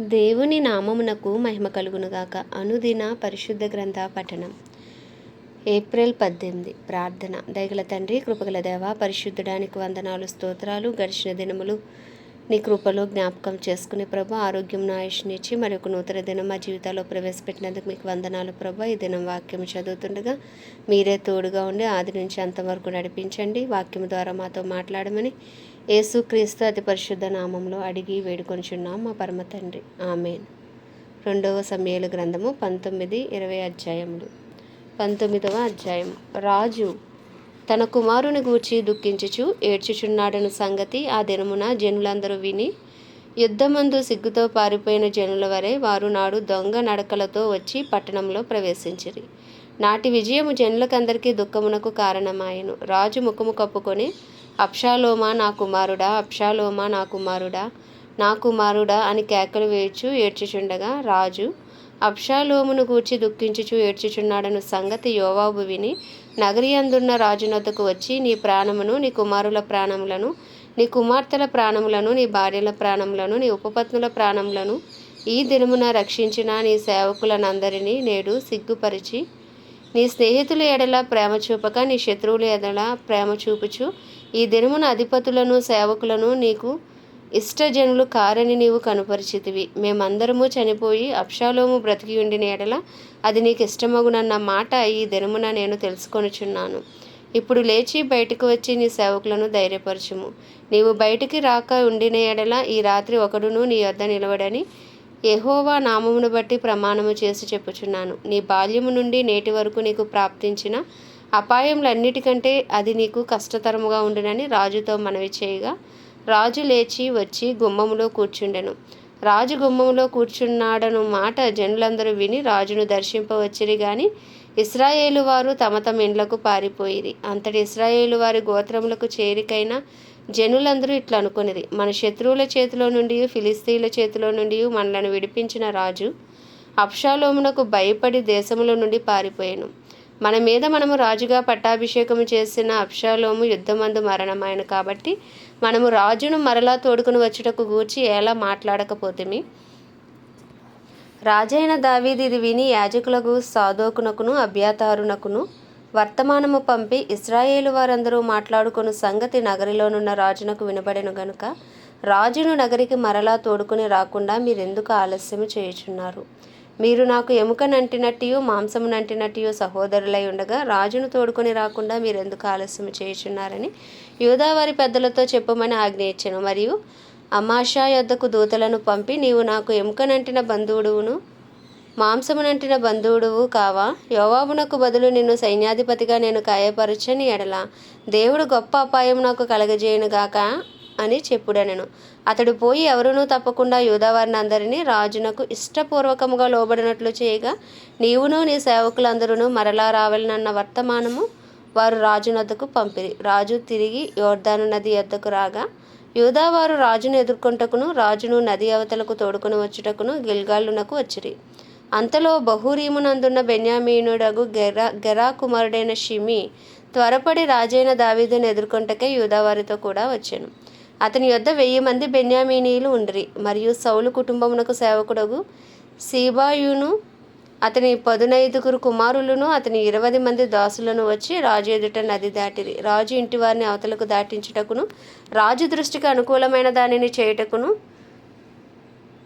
దేవుని నామమునకు మహిమ కలుగునుగాక అనుదిన పరిశుద్ధ గ్రంథ పఠనం. ఏప్రిల్ పద్దెనిమిది. ప్రార్థన. దయగల తండ్రి కృపగల దేవ పరిశుద్ధడానికి వందనాలు స్తోత్రాలు గడిచిన దినములు నీ కృపలో జ్ఞాపకం చేసుకుని ప్రభు ఆరోగ్యం ఆయుష్నిచ్చి మరి ఒక నూతన దినం మా జీవితాల్లో ప్రవేశపెట్టినందుకు మీకు వందనాలు ప్రభు. ఈ దినం వాక్యం చదువుతుండగా మీరే తోడుగా ఉండి ఆది నుంచి అంతవరకు నడిపించండి. వాక్యం ద్వారా మాతో మాట్లాడమని యేసుక్రీస్తు అతి పరిశుద్ధ నామంలో అడిగి వేడుకొనిచున్నాం మా పరమ తండ్రి. ఆమెన్. రెండవ సమయాల గ్రంథము పంతొమ్మిది ఇరవై అధ్యాయములు. పంతొమ్మిదవ అధ్యాయం. రాజు తన కుమారుని గూర్చి దుఃఖించుచు ఏడ్చుచున్నాడన్న సంగతి ఆ దినమున జనులందరూ విని యుద్ధమందు సిగ్గుతో పారిపోయిన జనుల వరే వారు నాడు దొంగ నడకలతో వచ్చి పట్టణంలో ప్రవేశించిరి. నాటి విజయము జనులకందరికీ దుఃఖమునకు కారణమాయెను. రాజు ముఖము కప్పుకొని అప్షాలోమా నా కుమారుడా అప్షాలోమా నా కుమారుడా నా కుమారుడా అని కేకలు వేయచు ఏడ్చిచుండగా రాజు అప్షాలోమును గూర్చి దుఃఖించుచు ఏడ్చుచున్నాడను సంగతి యోవాబు విని నగరి అందున్న రాజునొద్దకు వచ్చి నీ ప్రాణమును నీ కుమారుల ప్రాణములను నీ కుమార్తెల ప్రాణములను నీ భార్యల ప్రాణములను నీ ఉపపత్నుల ప్రాణములను ఈ దినమున రక్షించిన నీ సేవకులనందరినీ నేడు సిగ్గుపరిచి నీ స్నేహితుల ఎడల ప్రేమ చూపక నీ శత్రువుల ఎడల ప్రేమ చూపుచు ఈ దినమున అధిపతులను సేవకులను నీకు ఇష్టజనులు కారని నీవు కనుపరిచితివి. మేమందరము చనిపోయి అప్షాలోము బ్రతికి ఉండిన ఎడల అది నీకు ఇష్టమగునన్న మాట ఈ దినమున నేను తెలుసుకొనుచున్నాను. ఇప్పుడు లేచి బయటకు వచ్చి నీ సేవకులను ధైర్యపరచుము. నీవు బయటికి రాక ఉండిన ఎడల ఈ రాత్రి ఒకడును నీ వద్ద నిలవడని ఎహోవా నామమును బట్టి ప్రమాణము చేసి చెప్పుచున్నాను. నీ బాల్యము నుండి నేటి వరకు నీకు ప్రాప్తించిన అపాయములన్నిటికంటే అది నీకు కష్టతరముగా ఉండునని రాజుతో మనవి చేయగా రాజు లేచి వచ్చి గుమ్మములో కూర్చుండెను. రాజు గుమ్మములో కూర్చున్నాడను మాట జనులందరూ విని రాజును దర్శింపవచ్చిరి గాని ఇస్రాయేలు వారు తమ తమ ఇండ్లకు పారిపోయిరి. అంతటి ఇస్రాయేలు వారి గోత్రములకు చేరికైన జనులందరూ ఇట్లా అనుకునేది మన శత్రువుల చేతిలో నుండి ఫిలిస్తీన్ల చేతిలో నుండి మనలను విడిపించిన రాజు అప్షాలోమునకు భయపడి దేశములో నుండి పారిపోయాను. మన మీద మనము రాజుగా పట్టాభిషేకము చేసిన అప్షాలోము యుద్ధమందు మరణమాయను కాబట్టి మనము రాజును మరలా తోడుకుని వచ్చుటకు గూర్చి ఎలా మాట్లాడకపోతేమి? రాజైన దావీది ఇది విని యాజకులకు సాధోకునకును అభ్యాతారునకును వర్తమానము పంపి ఇస్రాయేలు వారందరూ మాట్లాడుకుని సంగతి నగరిలోనున్న రాజునకు వినబడెను గనుక రాజును నగరికి మరలా తోడుకుని రాకుండా మీరెందుకు ఆలస్యము చేయుచున్నారు? మీరు నాకు ఎముకనంటినట్టు మాంసమునంటినట్టు సహోదరులై ఉండగా రాజును తోడుకొని రాకుండా మీరెందుకు ఆలస్యం చేయుచున్నారని యూదావారి పెద్దలతో చెప్పమని ఆజ్ఞ ఇచ్చాను. మరియు అమాషా యొద్దకు దూతలను పంపి నీవు నాకు ఎముకనంటిన బంధువుడువును మాంసమునంటిన బంధువుడువు కావా? యోవాబునకు బదులు నిన్ను సైన్యాధిపతిగా నేను కాయపరచని ఎడల. దేవుడు గొప్ప అపాయం నాకు కలగజేయునుగాక. అని చెప్పుడనెను. అతడు పోయి ఎవరునూ తప్పకుండా యూదావారిని అందరినీ రాజునకు ఇష్టపూర్వకముగా లోబడినట్లు చేయగా నీవును నీ సేవకులందరూ మరలా రావాలనన్న వర్తమానము వారు రాజునద్దకు పంపిరి. రాజు తిరిగి యోర్ధాను నది వద్దకు రాగా యూదావారు రాజును ఎదుర్కొంటకును రాజును నది అవతలకు తోడుకుని వచ్చుటకును గిల్గాళ్ళునకు వచ్చిరి. అంతలో బహురీమునందున్న బెన్యామీనుడగు గెరా గెరా కుమారుడైన షిమి త్వరపడి రాజైన దావీదును ఎదుర్కొంటకే యూదావారితో కూడా వచ్చాను. అతని యొద్ద వెయ్యి మంది బెన్యామీనీలు ఉండిరి. మరియు సౌలు కుటుంబమునకు సేవకుడగు సీబాయును అతని పదునైదుగురు కుమారులను అతని ఇరవై మంది దాసులను వచ్చి రాజు ఎదుట నది దాటిరి. రాజు ఇంటి వారిని అవతలకు దాటించుటకును రాజు దృష్టికి అనుకూలమైన దానిని చేయుటకును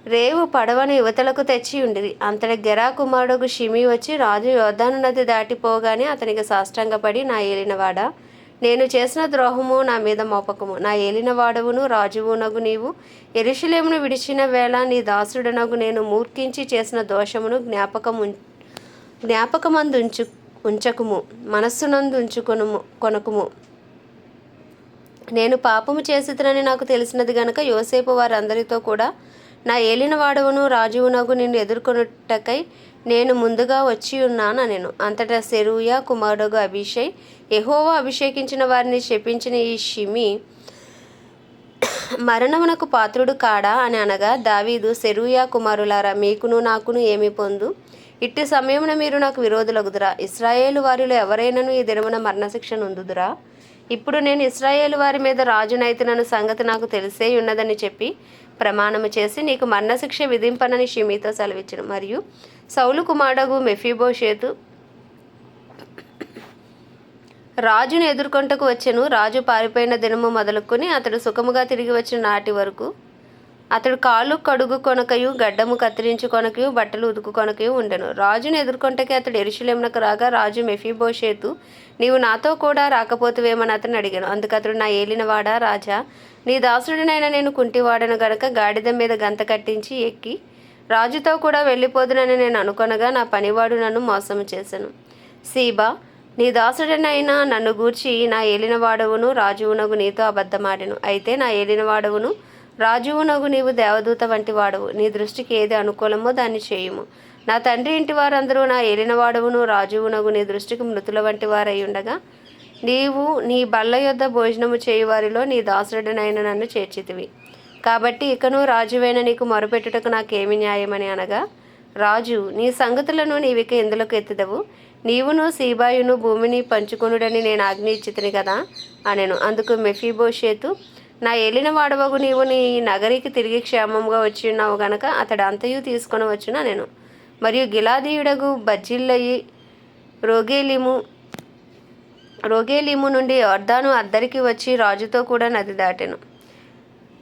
రేవు పడవను యువతలకు తెచ్చి ఉండిరి. అంతటి గెరా కుమారుడు షిమి వచ్చి రాజు యోధాను నది దాటిపోగానే అతనికి సాష్టాంగపడి నా ఏలినవాడా? నేను చేసిన ద్రోహము నా మీద మోపకము. నా ఏలిన వాడవును రాజువునగు నీవు. ఎరుషులేమును విడిచిన వేళ నీ దాసుడనగు నేను మూర్ఖించి చేసిన దోషమును జ్ఞాపకము జ్ఞాపకమందు ఉంచు ఉంచకుము. మనస్సునందు ఉంచుకొనుము కొనకుము. నేను పాపము చేసితనని నాకు తెలిసినది గనక యోసేపు వారందరితో కూడా నా ఏలిన వాడవును రాజువునగు నిన్ను ఎదుర్కొనుటకై నేను ముందుగా వచ్చి ఉన్నాను నేను అంతటా సెరూయా కుమారుడుగు అభిషై ఎహోవా అభిషేకించిన వారిని శపించిన ఈ షిమి మరణమునకు పాత్రుడు కాడా అని అనగా దావీదు సెరూయా కుమారులారా మీకును నాకును ఏమి పొందు? ఇట్టి సమయమున మీరు నాకు విరోధులగుదురా. ఇస్రాయేలు వారిలో ఎవరైనాను ఈ దినమున మరణశిక్ష నొందుదురా? ఇప్పుడు నేను ఇస్రాయేలు వారి మీద రాజునైతునను సంగతి నాకు తెలిసే ఉన్నదని చెప్పి ప్రమాణము చేసి నీకు మరణశిక్ష విధింపనని షిమీతో సెలవిచ్చను. మరియు సౌలు కుమారుడగు మెఫీబోషేతు రాజును ఎదుర్కొంటకు వచ్చెను. రాజు పారిపోయిన దినము మొదలుకొని అతడు సుఖముగా తిరిగి వచ్చిన నాటి వరకు అతడు కాళ్ళు కడుగు కొనకయు గడ్డము కత్తిరించు కొనకయు బట్టలు ఉదుకు కొనకయు ఉండెను. రాజును ఎదుర్కొంటకి అతడు ఎరుషులేమునకు రాగా రాజు మెఫీబోషేతు నీవు నాతో కూడా రాకపోతువేమని అతను అడిగాను. అందుకు అతడు నా ఏలినవాడా రాజా? నీ దాసుడినైనా నేను కుంటివాడను గనక గాడిద మీద గంత కట్టించి ఎక్కి రాజుతో కూడా వెళ్ళిపోదునని నేను అనుకొనగా నా పనివాడు నన్ను మోసము చేశాను సీబా నీ దాసుడనైనా నన్ను గూర్చి నా ఏలినవాడవును రాజువునగు నీతో అబద్ధమాడెను. అయితే నా ఏలినవాడవును రాజువునగు నీవు దేవదూత వంటి వాడవు. నీ దృష్టికి ఏది అనుకూలమో దాన్ని చేయుము. నా తండ్రి ఇంటి వారందరూ నా ఏలినవాడవును రాజువునగు నీ దృష్టికి మృతుల వంటి వారై ఉండగా నీవు నీ బల్ల యొద్ద భోజనము చేయువారిలో నీ దాసుడనైన నన్ను చేర్చితివి. కాబట్టి ఇకను రాజువైన నీకు మొరపెట్టుటకు నాకేమి న్యాయమని అనగా రాజు నీ సంగతులను నీవిక ఎందులకు ఎత్తుదవు? నీవును సీబాయును భూమిని పంచుకొనుడని నేను ఆజ్ఞ ఇచ్చితిని కదా అనెను. అందుకు మెఫీబోషేతు నా ఏలిన వాడవగు నీవు నీ నగరికి తిరిగి క్షేమంగా వచ్చి ఉన్నావు గనక అతడు అంతయు తీసుకొని వచ్చిన నేను. మరియు గిలాదీయుడగు బజ్జిల్లయి రోగేలిము రోగేలిము నుండి అర్ధాను అద్దరికి వచ్చి రాజుతో కూడా నది దాటెను.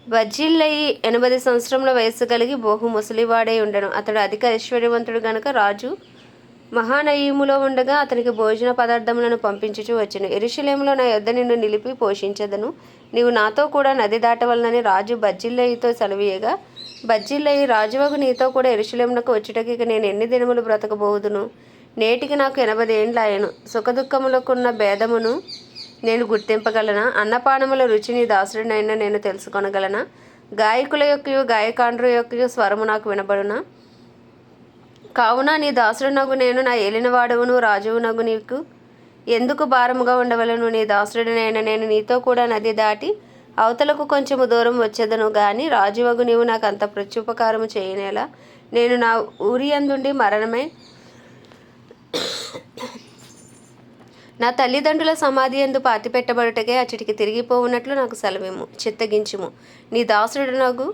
బజ్జిల్లయి ఎనభై సంవత్సరంలో వయస్సు కలిగి బహు ముసలివాడై ఉండను. అతడు అధిక ఐశ్వర్యవంతుడు గనక రాజు మహానయీములో ఉండగా అతనికి భోజన పదార్థములను పంపించుచు వచ్చెను. ఎరుశలేములో నా యొద్ద నిన్ను నిలిపి పోషించదను. నీవు నాతో కూడా నది దాటవలనని రాజు బజ్జిల్లయితో సెలవీయగా బజ్జిల్లయి రాజువగు నీతో కూడా ఎరుశలేమునకు వచ్చుటకి ఇక నేను ఎన్ని దినములు బ్రతకబోదును నేటికి నాకు ఎనభై ఏండ్లు ఆయను సుఖదుఖములకున్న భేదమును నేను గుర్తింపగలనా? అన్నపానముల రుచిని దాసుడినైనా నేను తెలుసుకొనగలనా? గాయకుల యొక్క గాయకాండ్రు యొక్క స్వరము నాకు వినబడునా? కావున నీ దాసుడునగు నేను నా ఏలినవాడవును రాజువునగు నీకు ఎందుకు భారముగా ఉండవలను? నీ దాసుడినైనా నేను నీతో కూడా నది దాటి అవతలకు కొంచెము దూరం వచ్చేదను గాని రాజువగు నీవు నాకు అంత ప్రత్యుపకారము చేయనేలా. నేను నా ఊరి అందుండి మరణమై నా తల్లిదండ్రుల సమాధి ఎందు పాతిపెట్టబడుటకే అచ్చటికి తిరిగిపోవునట్లు నాకు సెలవేము చిత్తగించుము. నీ దాసుడు నాకు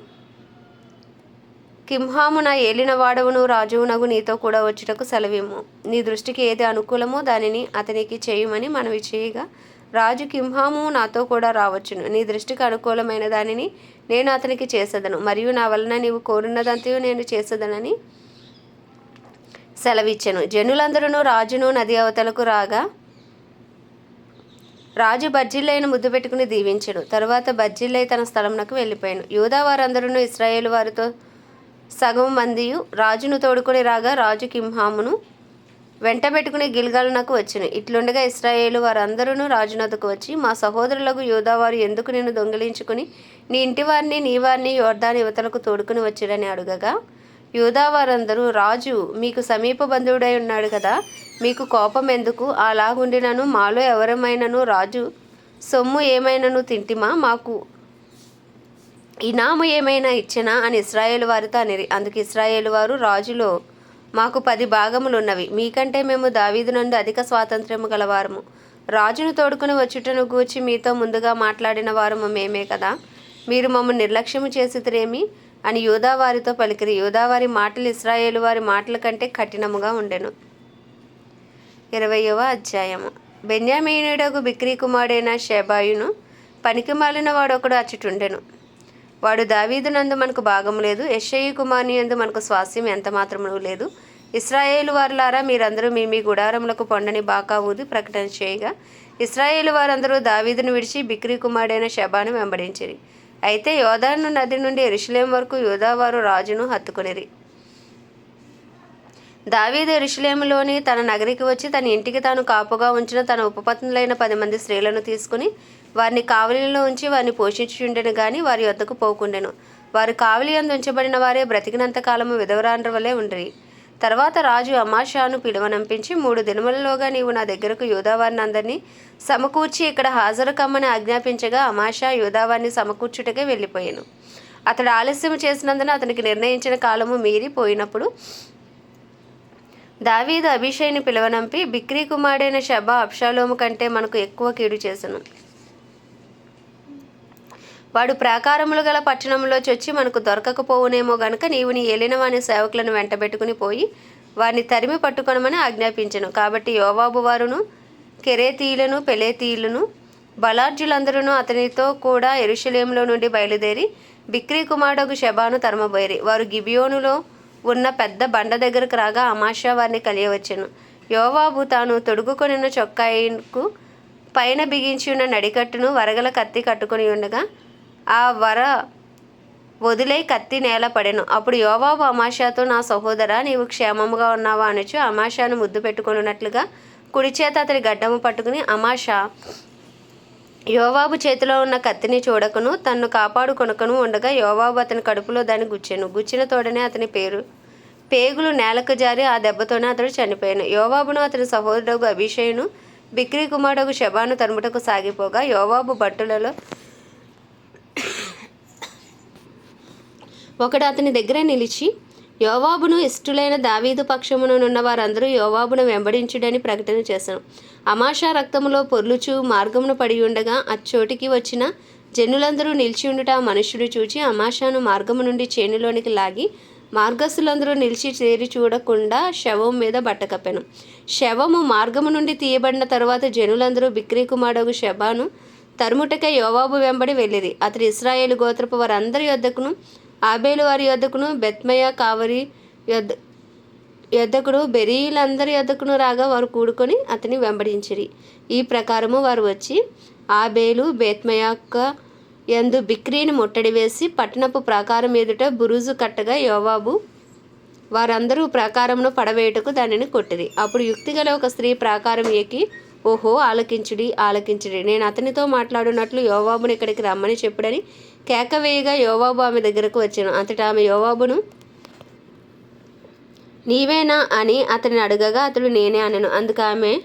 నా ఏలిన వాడవును రాజువునగు నీతో కూడా వచ్చుటకు సెలవేము నీ దృష్టికి ఏది అనుకూలమో దానిని అతనికి చేయమని మనవి చేయగా రాజు కింహాము నాతో కూడా రావచ్చును. నీ దృష్టికి అనుకూలమైన దానిని నేను అతనికి చేసేదను. మరియు నా వలన నీవు కోరున్నదంతయు నేను చేసేదనని సెలవిచ్చెను. జనులందరూ రాజును నది అవతలకు రాగా రాజు బజ్జిల్లైన ముద్దు పెట్టుకుని దీవించడు తరువాత బజ్జిల్లై తన స్థలంలోకి వెళ్ళిపోయాను. యూదా వారందరూ ఇస్రాయేల్ వారితో సగం మందియు రాజును తోడుకొని రాగా రాజు కింహామును వెంటబెట్టుకునే గిల్గాలునకు వచ్చును. ఇట్లుండగా ఇస్రాయేలు వారందరూ రాజునద్దకు వచ్చి మా సహోదరులకు యోధావారు ఎందుకు నిన్ను దొంగిలించుకుని నీ ఇంటి వారిని నీ వారిని యోర్ధాని యువతలకు తోడుకుని వచ్చిరని అడుగగా యోధావారందరూ రాజు మీకు సమీప బంధువుడై ఉన్నాడు కదా మీకు కోపం ఎందుకు? అలాగుండినను మాలో ఎవరమైనను? రాజు సొమ్ము ఏమైనను తింటిమా? మాకు ఇనాము ఏమైనా ఇచ్చినా? అని ఇస్రాయేల్ వారితో అనిరి అందుకు ఇస్రాయేల్ వారు రాజులో మాకు పది భాగములున్నవి మీకంటే మేము దావీదు నందు అధిక స్వాతంత్ర్యము గలవారము. రాజును తోడుకుని వచ్చుటను గూర్చి మీతో ముందుగా మాట్లాడిన వారము మేమే కదా. మీరు మమ్మల్ని నిర్లక్ష్యము చేసితరేమి? అని యూదావారితో పలికిరి. యూదావారి మాటలు ఇస్రాయేలు వారి మాటల కంటే కఠినముగా ఉండెను. ఇరవయవ అధ్యాయము. బెన్యామీనుడకు బిక్రీ కుమారుడైన షేబాయును పనికి మాలిన వాడొకడు అచ్చుటుండెను. వాడు దావీదునందు మనకు భాగం లేదు యెషయి కుమార్ని అందు మనకు స్వాస్యం ఎంత మాత్రము లేదు. ఇస్రాయేలు వారులారా మీరందరూ మీ మీ గుడారములకు పొండని బాకా ఊది ప్రకటన చేయగా ఇస్రాయేలు వారందరూ దావీదును విడిచి బిక్రీ కుమారుడైన శబాను వెంబడించిరి. అయితే యోధాను నది నుండి ఎరుషులేం వరకు యోధావారు రాజును హత్తుకునిరి. దావీదు ఎరుషులేములోని తన నగరికి వచ్చి తన ఇంటికి తాను కాపుగా ఉంచిన తన ఉపపత్నులైన పది మంది స్త్రీలను తీసుకుని వారిని కావలిలో ఉంచి వారిని పోషించుండెను గాని వారి వద్దకు పోకుండెను. వారు కావలి అందు ఉంచబడిన వారే బ్రతికినంత కాలము విధవరాండ్ర వలె ఉండరి. తర్వాత రాజు అమాషాను పిలువనంపించి మూడు దినములలోగా నీవు నా దగ్గరకు యూదావారిని అందరినీ సమకూర్చి ఇక్కడ హాజరు కమ్మని ఆజ్ఞాపించగా అమాషా యూదావారిని సమకూర్చుటకే వెళ్ళిపోయాను. అతడు ఆలస్యం చేసినందున అతనికి నిర్ణయించిన కాలము మీరి పోయినప్పుడు దావీదు అభిషేక్ని పిలువనంపి బిక్రీ కుమారుడైన షబా అప్షాలోము కంటే మనకు ఎక్కువ కీడు చేసెను. వాడు ప్రాకారములు గల పట్టణంలో చొచ్చి మనకు దొరకకపోవునేమో గనుక నీవు నీ ఏలిన వాని సేవకులను వెంటబెట్టుకుని పోయి వారిని తరిమి పట్టుకొనమని ఆజ్ఞాపించను. కాబట్టి యోవాబు వారును కెరేతీయులను పెలేతీయులను బలార్జులందరూ అతనితో కూడా ఎరుషలేంలో నుండి బయలుదేరి బిక్రీ కుమారుడు శబాను తరమబోయేరి. వారు గిబియోనులో ఉన్న పెద్ద బండ దగ్గరకు రాగా అమాషా వారిని కలియవచ్చెను. యోవాబు తాను తొడుగుకొనిన చొక్కాయికు పైన బిగించి ఉన్న నడికట్టును వరగల కత్తి కట్టుకొని ఉండగా ఆ వర వదిలే కత్తి నేల పడెను. అప్పుడు యోవాబు అమాషాతో నా సహోదరా నీవు క్షేమముగా ఉన్నావా అనొచ్చు. అమాషాను ముద్దు పెట్టుకున్నట్లుగా కుడి చేత అతని గడ్డము పట్టుకుని అమాషా యోవాబు చేతిలో ఉన్న కత్తిని చూడకను తన్ను కాపాడుకొనకను ఉండగా యోవాబు అతని కడుపులో దాన్ని గుచ్చాను. గుచ్చిన తోడనే అతని పేరు పేగులు నేలకు జారి ఆ దెబ్బతోనే అతడు చనిపోయాను. యోవాబును అతని సహోదరుడు అభిషేయును బిక్రీ కుమారుడు శబాను తరుముటకు సాగిపోగా యోవాబు బట్టులలో ఒకడు అతని దగ్గర నిలిచి యోవాబును ఇష్టులైన దావీదు పక్షమునున్న వారందరూ యోవాబును వెంబడించుడని ప్రకటన చేశాను. అమాషా రక్తములో పొర్లుచు మార్గమును పడి ఉండగా అచ్చోటికి వచ్చిన జనులందరూ నిలిచి ఉండుట ఆ మనుష్యుడు చూచి అమాషాను మార్గము నుండి చేనులోనికి లాగి మార్గస్థులందరూ నిలిచి చేరి చూడకుండా శవం మీద బట్టకప్పెను శవము మార్గము నుండి తీయబడిన తరువాత జనులందరూ బిక్రీ కుమారుడు శబాను తరుముటకై యోవాబు వెంబడి వెళ్ళిరి. అతడు ఇస్రాయేల్ గోత్రపు వారందరి యొద్దకును ఆబేలు వారి యొద్దకును బెత్మయ కావరి యొద్ద యొద్దకును బెరీలందరి యొద్దకును రాగా వారు కూడుకొని అతని వెంబడించిరి. ఈ ప్రకారము వారు వచ్చి ఆబేలు బేత్మయక్క ఎందు బిక్రీని ముట్టడి వేసి పట్టణపు ప్రాకారం ఎదుట బురుజు కట్టగా యోవాబు వారందరూ ప్రాకారమును పడవేయుటకు దానిని కొట్టిరి. అప్పుడు యుక్తిగల ఒక స్త్రీ ప్రాకారం ఎక్కి ఓహో ఆలకించుడి ఆలకించుడి. నేను అతనితో మాట్లాడినట్లు యోవాబుని ఇక్కడికి రమ్మని చెప్పుడని కేకవేయగా యోవాబు ఆమె దగ్గరకు వచ్చాను. అంతటా ఆమె యోవాబును నీవేనా? అని అతని అడగగా అతడు నేనే అనను. అందుకు ఆమె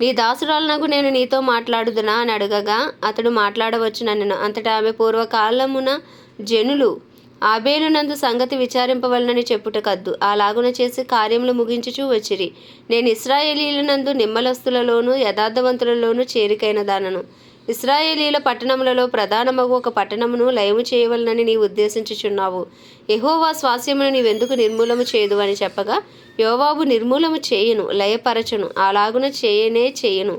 నీ దాసురాలనకు నేను నీతో మాట్లాడుదునా? అని అడగగా అతడు మాట్లాడవచ్చునన్ను. అంతటా ఆమె పూర్వకాలమున జనులు ఆబేలునందు సంగతి విచారింపవలనని చెప్పుట కద్దు. అలాగున చేసి కార్యములు ముగించుచూ వచ్చిరి. నేను ఇస్రాయేలీలనందు నిమ్మలస్తులలోను యథార్థవంతులలోను చేరికైన దానను. ఇస్రాయేలీల పట్టణములలో ప్రధానమగు ఒక పట్టణమును లయము చేయవలనని నీవు ఉద్దేశించుచున్నావు. ఎహోవా స్వాస్యమును నీవెందుకు నిర్మూలము చేయదు అని చెప్పగా యోవాబు నిర్మూలము చేయను లయపరచును అలాగున చేయనే చేయను.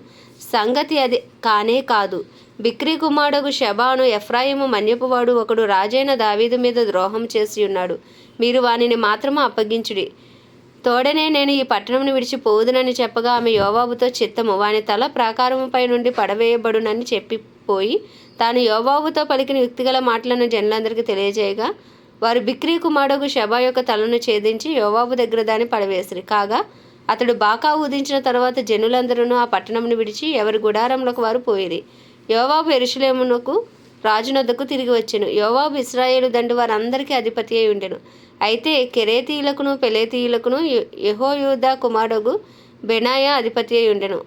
సంగతి అది కానే కాదు. బిక్రీ కుమారుడు షబాను ఎఫ్రాయిము మన్యపువాడు ఒకడు రాజైన దావీదు మీద ద్రోహం చేసి ఉన్నాడు మీరు వానిని మాత్రము అప్పగించుడి. తోడనే నేను ఈ పట్టణంను విడిచిపోదునని చెప్పగా ఆమె యోవాబుతో చిత్తము. వాని తల ప్రాకారముపై నుండి పడవేయబడునని చెప్పిపోయి తాను యోవాబుతో పలికిన యుక్తిగల మాటలను జనులందరికీ తెలియజేయగా వారు బిక్రీ కుమారుడు షబా యొక్క తలను ఛేదించి యోవాబు దగ్గర దాన్ని పడవేసిరి. కాగా అతడు బాకా ఊదించిన తర్వాత జనులందరూ ఆ పట్టణంను విడిచి ఎవరి గుడారంలోకి వారు పోయిరి. యోవాబు ఎరుషులేమునకు రాజునొద్దకు తిరిగి వచ్చెను. యోవాబు ఇస్రాయేలు దండు వారందరికీ అధిపతి అయి ఉండెను. అయితే కెరేతీయులకును పెలేతీయులకును యహోయూదా కుమారుడు బెనాయా అధిపతి అయి ఉండెను.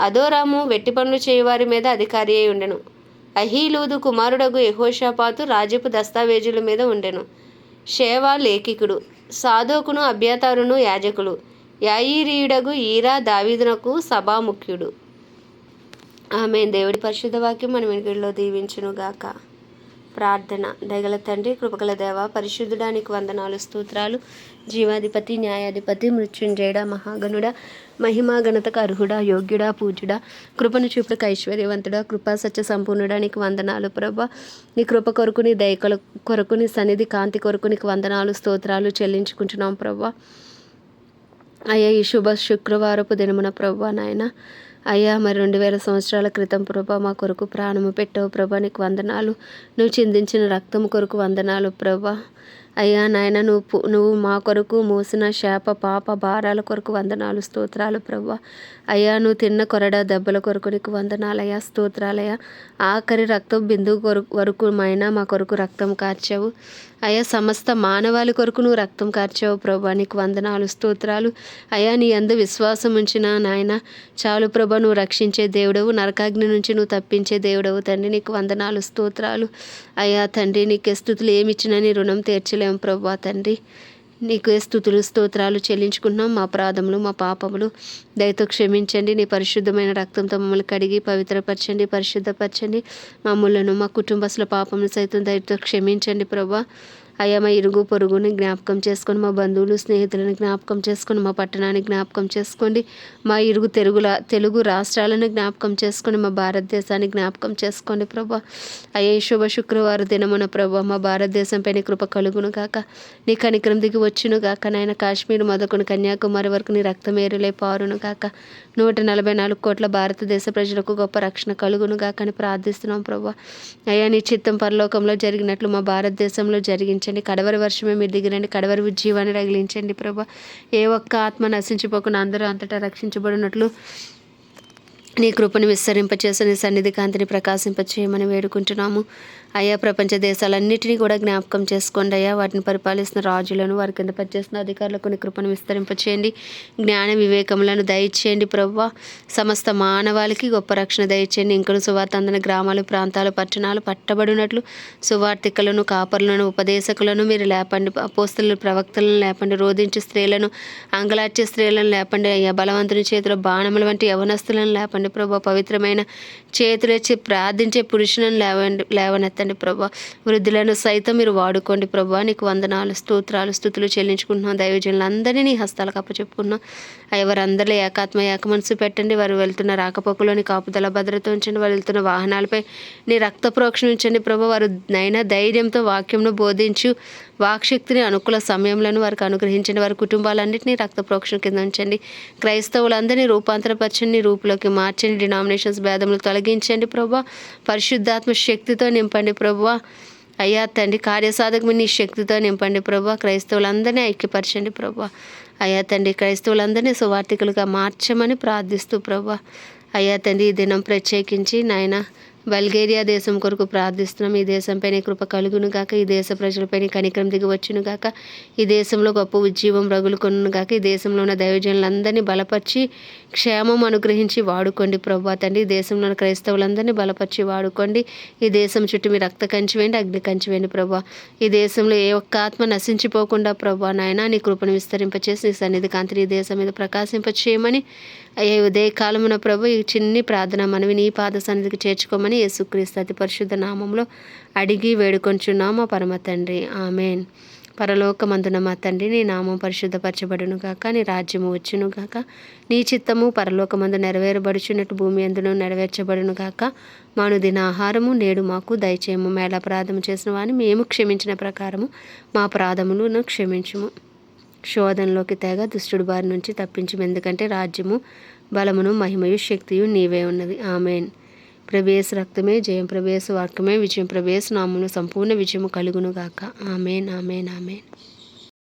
అదోరాము వెట్టి పనులు చేయువారి మీద అధికారి అయి ఉండెను. అహీలూదు కుమారుడగు యహోషాపాతు రాజ్యపు దస్తావేజుల మీద ఉండెను. షేవా లేఖికుడు సాధోకును అభ్యతారును యాజకులు యాయిరీయుడగు ఈరా దావీదునకు సభాముఖ్యుడు. ఆమె దేవుడి పరిశుద్ధ వాక్యం మన వెనుకల్లో దీవించును గాక ప్రార్థన. దగల తండ్రి కృపగల దేవ పరిశుద్ధుడానికి వందనాలు స్తోత్రాలు. జీవాధిపతి న్యాయాధిపతి మృత్యుంజయుడ మహాగణుడ మహిమా గణతకు అర్హుడా యోగ్యుడా పూజ్యుడా కృపను చూపులకు ఐశ్వర్యవంతుడా కృపా సత్య సంపూర్ణుడా నీకు వందనాలు ప్రభా. నీ కృప కొరకు నీ దయ కొరకు నీ సన్నిధి కాంతి కొరకు నీకు వందనాలు స్తోత్రాలు చెల్లించుకుంటున్నాం ప్రభా. అయ్యా ఈ శుభ శుక్రవారపు దినమున ప్రభా నాయన అయ్యా మరి రెండు వేల సంవత్సరాల క్రితం ప్రభా మా కొరకు ప్రాణము పెట్టావు ప్రభా నీకు వందనాలు. నువ్వు చిందించిన రక్తం కొరకు వందనాలు ప్రభా. అయ్యా నాయన నువ్వు నువ్వు మా కొరకు మోసిన శాప పాప భారాల కొరకు వందనాలు స్తోత్రాలు ప్రభా అయ్యా నువ్వు తిన్న కొరడ దెబ్బల కొరకు నీకు వందనాలయ్యా స్తోత్రాలయ్యా. ఆఖరి రక్తం బిందువు కొరకు వరకు మైనా మా కొరకు రక్తం కార్చావు. అయ్యా సమస్త మానవాళి కొరకు నువ్వు రక్తం కార్చావు ప్రభా నీకు వందనాలు స్తోత్రాలు. అయ్యా నీ అందు విశ్వాసం ఉంచిన నాయన. చాలు ప్రభా నువ్వు రక్షించే దేవుడవు నరకాగ్ని నుంచి నువ్వు తప్పించే దేవుడవు తండ్రి నీకు వందనాలు స్తోత్రాలు. అయ్యా తండ్రి నీకు స్థుతులు ఏమిచ్చినా నీ రుణం తీర్చలేము ప్రభా తండ్రి? నీకు స్థుతులు స్తోత్రాలు చెల్లించుకుంటున్నాం? మా ప్రాధములు మా పాపములు దయతో క్షమించండి. నీ పరిశుద్ధమైన రక్తంతో మమ్మల్ని కడిగి పవిత్రపరచండి పరిశుద్ధపరచండి. మమ్మలను మా కుటుంబస్తుల పాపములు సైతం దయతో క్షమించండి ప్రభా. అయ్యా మా ఇరుగు పొరుగుని జ్ఞాపకం చేసుకొని మా బంధువులు స్నేహితులను జ్ఞాపకం చేసుకొని మా పట్టణాన్ని జ్ఞాపకం చేసుకోండి మా ఇరుగు తెలుగుల తెలుగు రాష్ట్రాలను జ్ఞాపకం చేసుకొని మా భారతదేశాన్ని జ్ఞాపకం చేసుకోండి ప్రభా. అయ్యా ఈ శుభ శుక్రవారం దినమున ప్రభా మా భారతదేశంపై నీ కృప కలుగును గాక. నీ కనికరం దిగి వచ్చును గాక. నాయన కాశ్మీర్ మొదకుని కన్యాకుమారి వరకు నీ రక్తమేరులే పారును గాక. నూట నలభై నాలుగు కోట్ల భారతదేశ ప్రజలకు గొప్ప రక్షణ కలుగును గాక అని ప్రార్థిస్తున్నాం ప్రభా. అయ్యా నీ చిత్తం పరలోకంలో జరిగినట్లు మా భారతదేశంలో రగిలించండి. కడవరి వర్షమే మీరు దిగిరండి. కడవరి ఉజ్జీవాన్ని రగిలించండి ప్రభా. ఏ ఒక్క ఆత్మ నశించిపోకుండా అందరూ అంతటా రక్షించబడినట్లు నీ కృపను విస్తరింపచేసి నీ సన్నిధి కాంతిని ప్రకాశింపచేయమని వేడుకుంటున్నాము. అయ్యా ప్రపంచ దేశాలన్నింటినీ కూడా జ్ఞాపకం చేసుకోండి అయ్యా. వాటిని పరిపాలిస్తున్న రాజులను వారి కింద పనిచేస్తున్న అధికారులకు నీ కృపను విస్తరింపచేయండి. జ్ఞాన వివేకములను దయచేయండి ప్రవ్వ. సమస్త మానవాళికి గొప్ప రక్షణ దయచేయండి. ఇంకను సువార్త అందిన గ్రామాలు ప్రాంతాలు పట్టణాలు పట్టబడినట్లు సువార్థికులను కాపరులను ఉపదేశకులను మీరు లేపండి. పోస్తులను ప్రవక్తలను లేపండి. రోధించే స్త్రీలను అంగలార్చే స్త్రీలను లేపండి అయ్యా. బలవంతుని చేతిలో బాణముల వంటి యవనస్తులను లేపండి ప్రభు పవిత్రమైన చేతులెచ్చి ప్రార్థించే పురుషులను లేవండి లేవనెత్తండి. ప్రభా. వృద్ధులను సైతం మీరు వాడుకోండి ప్రభా. నీకు వందనాలు స్తోత్రాలు స్థుతులు చెల్లించుకుంటున్నాం. దైవజనులందరినీ నీ హస్తాలకు అప్పచెప్పుకున్నాం ఎవరందరిలో ఏకాత్మ ఏక మనసు పెట్టండి. వారు వెళ్తున్న రాకపోకలోని కాపుదల భద్రత ఉంచండి. వారు వెళ్తున్న వాహనాలపై నీ రక్త ప్రోక్షణ ఉంచండి ప్రభా. వారు నైనా ధైర్యంతో వాక్యంను బోధించు. వాక్శక్తిని అనుకూల సమయంలో వారికి అనుగ్రహించండి. వారి కుటుంబాలన్నింటినీ రక్త ప్రోక్షణ కింద ఉంచండి. క్రైస్తవులందరినీ రూపాంతరపరచండి రూపులోకి మార్చండి డినామినేషన్స్ భేదములు తొలగించండి ప్రభా పరిశుద్ధాత్మ శక్తితో నింపండి ప్రభా అయ్యా తండ్రి కార్యసాధకమైన నీ శక్తితో నింపండి ప్రభా క్రైస్తవులందరినీ ఐక్యపరచండి ప్రభా అయ్యా తండ్రి క్రైస్తవులందరినీ సువార్థికులుగా మార్చమని ప్రార్థిస్తూ ప్రభా అయ్యా తండ్రి ఈ దినం ప్రత్యేకించి నాయన బల్గేరియా దేశం కొరకు ప్రార్థిస్తున్నాం. ఈ దేశంపై నీ కృప కలుగును గాక. ఈ దేశ ప్రజలపై నీ కనికరం దిగవచ్చును గాక. ఈ దేశంలో గొప్ప ఉజ్జీవం రగులుకొను గాక. ఈ దేశంలో ఉన్న దైవజనులందరినీ బలపరిచి క్షేమం అనుగ్రహించి వాడుకోండి ప్రభా తండ్రి. ఈ క్రైస్తవులందరినీ బలపరిచి వాడుకోండి. ఈ దేశం చుట్టూ మీ రక్త కంచి వేయండి అగ్ని కంచి వేయండి ప్రభా. ఈ దేశంలో ఏ ఒక్క ఆత్మ నశించిపోకుండా ప్రభా నాయన నీ కృపను విస్తరింపచేసి నీ సన్నిధి కాంతిని ఈ దేశం మీద ప్రకాశింపచేయమని అయ్యే ఉదయ కాలమున ప్రభు ఈ చిన్ని ప్రార్థన మనవి నీ పాద సన్నిధికి చేర్చుకోమని యేసుక్రీస్తు అతి పరిశుద్ధ నామంలో అడిగి వేడుకొంచున్నామా పరమ తండ్రి. ఆమెన్. పరలోకమందున మా తండ్రి నీ నామం పరిశుద్ధపరచబడును గాక నీ రాజ్యము వచ్చును గాక. నీ చిత్తము పరలోకమందు నెరవేరబడుచున్నట్టు భూమి అందును నెరవేర్చబడును గాక. మాను దిన ఆహారము నేడు మాకు దయచేయము. మేళ అపరాధము చేసిన వాని మేము క్షమించిన ప్రకారము మా అపరాధములను క్షమించుము. శోధనలోకి తెగ దుష్టుడు బారి నుంచి తప్పించము. ఎందుకంటే రాజ్యము బలమును మహిమయు శక్తియు నీవే ఉన్నది. ఆమెన్. ప్రవేశ రక్తమే జయం ప్రవేశ వాక్యమే విజయం ప్రవేశ నామమును సంపూర్ణ విజయము కలుగును గాక ఆమెన్ ఆమెన్ ఆమెన్.